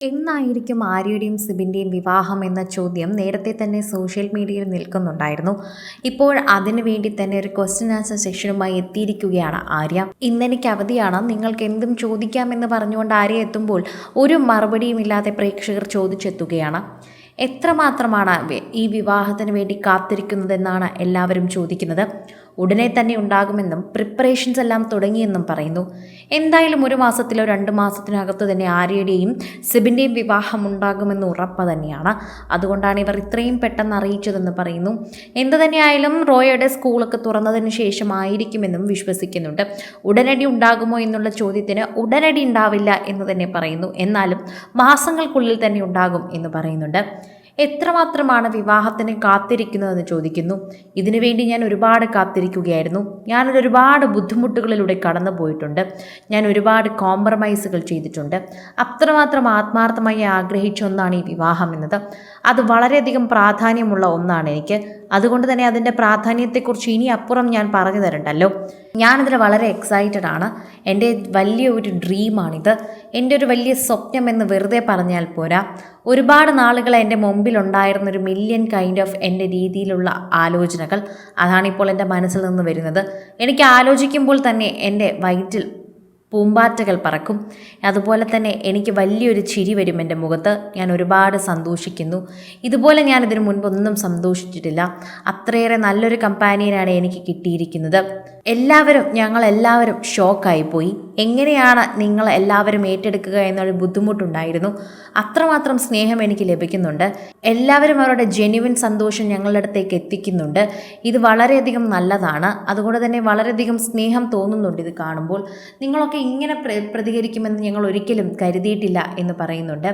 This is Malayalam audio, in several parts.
എന്നായിരിക്കും ആര്യയുടെയും സിബിന്റെയും വിവാഹം എന്ന ചോദ്യം നേരത്തെ തന്നെ സോഷ്യൽ മീഡിയയിൽ നിൽക്കുന്നുണ്ടായിരുന്നു. ഇപ്പോൾ അതിനു വേണ്ടി തന്നെ ഒരു ക്വസ്റ്റ്യൻ ആൻസർ സെഷനുമായി എത്തിയിരിക്കുകയാണ് ആര്യ. ഇന്നെനിക്ക് അവധിയാണ്. നിങ്ങൾക്ക് എന്തും ചോദിക്കാമെന്ന് പറഞ്ഞുകൊണ്ട് ആര്യ എത്തുമ്പോൾ ഒരു മറുപടിയും ഇല്ലാതെ പ്രേക്ഷകർ ചോദിച്ചെത്തുകയാണ്. എത്രമാത്രമാണ് ഈ വിവാഹത്തിന് വേണ്ടി കാത്തിരിക്കുന്നതെന്നാണ് എല്ലാവരും ചോദിക്കുന്നത്. ഉടനെ തന്നെ ഉണ്ടാകുമെന്നും പ്രിപ്പറേഷൻസ് എല്ലാം തുടങ്ങിയെന്നും പറയുന്നു. എന്തായാലും ഒരു മാസത്തിലോ രണ്ട് മാസത്തിനകത്ത് തന്നെ ആര്യയുടെയും സിബിന്റെയും വിവാഹം ഉണ്ടാകുമെന്ന് ഉറപ്പ് തന്നെയാണ്. അതുകൊണ്ടാണ് ഇവർ ഇത്രയും പെട്ടെന്ന് അറിയിച്ചതെന്ന് പറയുന്നു. എന്തു തന്നെയായാലും റോയയുടെ സ്കൂളൊക്കെ തുറന്നതിന് ശേഷമായിരിക്കുമെന്നും വിശ്വസിക്കുന്നുണ്ട്. ഉടനടി ഉണ്ടാകുമോ എന്നുള്ള ചോദ്യത്തിന് ഉടനടി ഉണ്ടാവില്ല എന്ന് തന്നെ പറയുന്നു. എന്നാലും മാസങ്ങൾക്കുള്ളിൽ തന്നെ ഉണ്ടാകും എന്ന് പറയുന്നുണ്ട്. എത്രമാത്രമാണ് വിവാഹത്തിന് കാത്തിരിക്കുന്നതെന്ന് ചോദിക്കുന്നു. ഇതിനുവേണ്ടി ഞാൻ ഒരുപാട് കാത്തിരിക്കുകയായിരുന്നു. ഞാനൊരു ഒരുപാട് ബുദ്ധിമുട്ടുകളിലൂടെ കടന്നു പോയിട്ടുണ്ട്. ഞാൻ ഒരുപാട് കോംപ്രമൈസുകൾ ചെയ്തിട്ടുണ്ട്. അത്രമാത്രം ആത്മാർത്ഥമായി ആഗ്രഹിച്ച ഒന്നാണ് ഈ വിവാഹം എന്നത്. അത് വളരെയധികം പ്രാധാന്യമുള്ള ഒന്നാണ് എനിക്ക്. അതുകൊണ്ട് തന്നെ അതിന്റെ പ്രാധാന്യത്തെക്കുറിച്ച് ഇനി അപ്പുറം ഞാൻ പറഞ്ഞു തരണ്ടല്ലോ. ഞാനിതിൽ വളരെ എക്സൈറ്റഡ് ആണ്. എന്റെ വലിയ ഒരു ഡ്രീമാണിത് എന്റെ ഒരു വലിയ സ്വപ്നം എന്ന് വെറുതെ പറഞ്ഞാൽ പോരാ. ഒരുപാട് നാളുകൾ എന്റെ മുമ്പിലുണ്ടായിരുന്ന ഒരു മില്യൺ കൈൻഡ് ഓഫ് എന്റെ രീതിയിലുള്ള ആലോചനകൾ അതാണിപ്പോൾ എന്റെ മനസ്സിൽ നിന്ന് വരുന്നത്. എനിക്ക് ആലോചിക്കുമ്പോൾ തന്നെ എന്റെ വയറ്റിൽ പൂമ്പാറ്റകൾ പറക്കും. അതുപോലെ തന്നെ എനിക്ക് വലിയൊരു ചിരി വരും എന്റെ മുഖത്ത്. ഞാൻ ഒരുപാട് സന്തോഷിക്കുന്നു. ഇതുപോലെ ഞാൻ ഇതിനു മുൻപൊന്നും സന്തോഷിച്ചിട്ടില്ല. അത്രയേറെ നല്ലൊരു കമ്പാനിയനാണ് എനിക്ക് കിട്ടിയിരിക്കുന്നത്. എല്ലാവരും ഞങ്ങളെല്ലാവരും ഷോക്കായിപ്പോയി ഷോക്കായി പോയി എങ്ങനെയാണ് നിങ്ങൾ എല്ലാവരും ഏറ്റെടുക്കുക എന്നൊരു ബുദ്ധിമുട്ടുണ്ടായിരുന്നു. അത്രമാത്രം സ്നേഹം എനിക്ക് ലഭിക്കുന്നുണ്ട്. എല്ലാവരും അവരുടെ ജെന്യുവിൻ സന്തോഷം ഞങ്ങളുടെ അടുത്തേക്ക് എത്തിക്കുന്നുണ്ട്. ഇത് വളരെയധികം നല്ലതാണ്. അതുകൊണ്ട് തന്നെ വളരെയധികം സ്നേഹം തോന്നുന്നുണ്ട് ഇത് കാണുമ്പോൾ. നിങ്ങളൊക്കെ ഇങ്ങനെ പ്രതികരിക്കുമെന്ന് ഞങ്ങൾ ഒരിക്കലും കരുതിയിട്ടില്ല എന്ന് പറയുന്നുണ്ട്.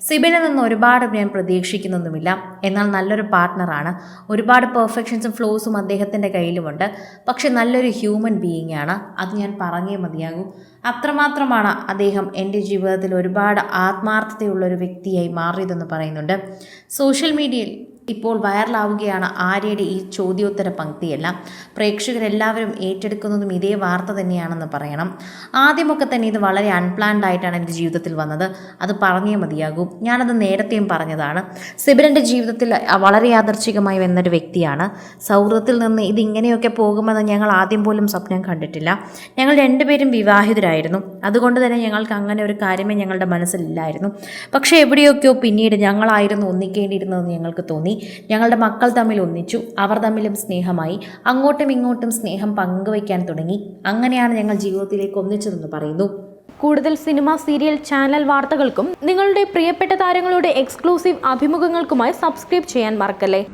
സിബിനിൽ നിന്ന് ഒരുപാട് ഞാൻ പ്രതീക്ഷിക്കുന്നൊന്നുമില്ല. എന്നാൽ നല്ലൊരു പാർട്ട്ണറാണ് ഒരുപാട് പെർഫെക്ഷൻസും ഫ്ലോസും അദ്ദേഹത്തിന്റെ കയ്യിലുമുണ്ട്. പക്ഷെ നല്ലൊരു ഹ്യൂമൻ ബീയിങ് ആണ്. അത് ഞാൻ പറഞ്ഞേ മതിയാകൂ. അത്രമാത്രമാണ് അദ്ദേഹം എന്റെ ജീവിതത്തിൽ ഒരുപാട് ആത്മാർത്ഥതയുള്ള ഒരു വ്യക്തിയായി മാറിയതെന്ന് പറയുന്നുണ്ട്. സോഷ്യൽ മീഡിയയിൽ ഇപ്പോൾ വൈറലാവുകയാണ് ആര്യയുടെ ഈ ചോദ്യോത്തര പങ്ക്തിയെല്ലാം. പ്രേക്ഷകരെല്ലാവരും ഏറ്റെടുക്കുന്നതും ഇതേ വാർത്ത തന്നെയാണെന്ന് പറയണം. ആദ്യമൊക്കെ തന്നെ ഇത് വളരെ അൺപ്ലാൻഡ് ആയിട്ടാണ് എന്റെ ജീവിതത്തിൽ വന്നത്. അത് പറഞ്ഞേ മതിയാകും. ഞാനത് നേരത്തെയും പറഞ്ഞതാണ്. സിബിരന്റെ ജീവിതത്തിൽ വളരെ യാദർച്ഛികമായി വന്നൊരു വ്യക്തിയാണ്. സൗഹൃദത്തിൽ നിന്ന് ഇതിങ്ങനെയൊക്കെ പോകുമെന്ന് ഞങ്ങൾ ആദ്യം പോലും സ്വപ്നം കണ്ടിട്ടില്ല. ഞങ്ങൾ രണ്ടുപേരും വിവാഹിതരായിരുന്നു. അതുകൊണ്ട് തന്നെ ഞങ്ങൾക്ക് അങ്ങനെ ഒരു കാര്യമേ ഞങ്ങളുടെ മനസ്സിലില്ലായിരുന്നു. പക്ഷേ എവിടെയൊക്കെയോ പിന്നീട് ഞങ്ങളായിരുന്നു ഒന്നിക്കേണ്ടിയിരുന്നതെന്ന് ഞങ്ങൾക്ക് തോന്നി. ഞങ്ങളുടെ മക്കൾ തമ്മിൽ ഒന്നിച്ചു. അവർ തമ്മിലും സ്നേഹമായി. അങ്ങോട്ടും ഇങ്ങോട്ടും സ്നേഹം പങ്കുവയ്ക്കാൻ തുടങ്ങി. അങ്ങനെയാണ് ഞങ്ങൾ ജീവിതത്തിലേക്ക് ഒന്നിച്ചതെന്ന് പറയുന്നു. കൂടുതൽ സിനിമ സീരിയൽ ചാനൽ വാർത്തകൾക്കും നിങ്ങളുടെ പ്രിയപ്പെട്ട താരങ്ങളുടെ എക്സ്ക്ലൂസീവ് അഭിമുഖങ്ങൾക്കുമായി സബ്സ്ക്രൈബ് ചെയ്യാൻ മറക്കല്ലേ?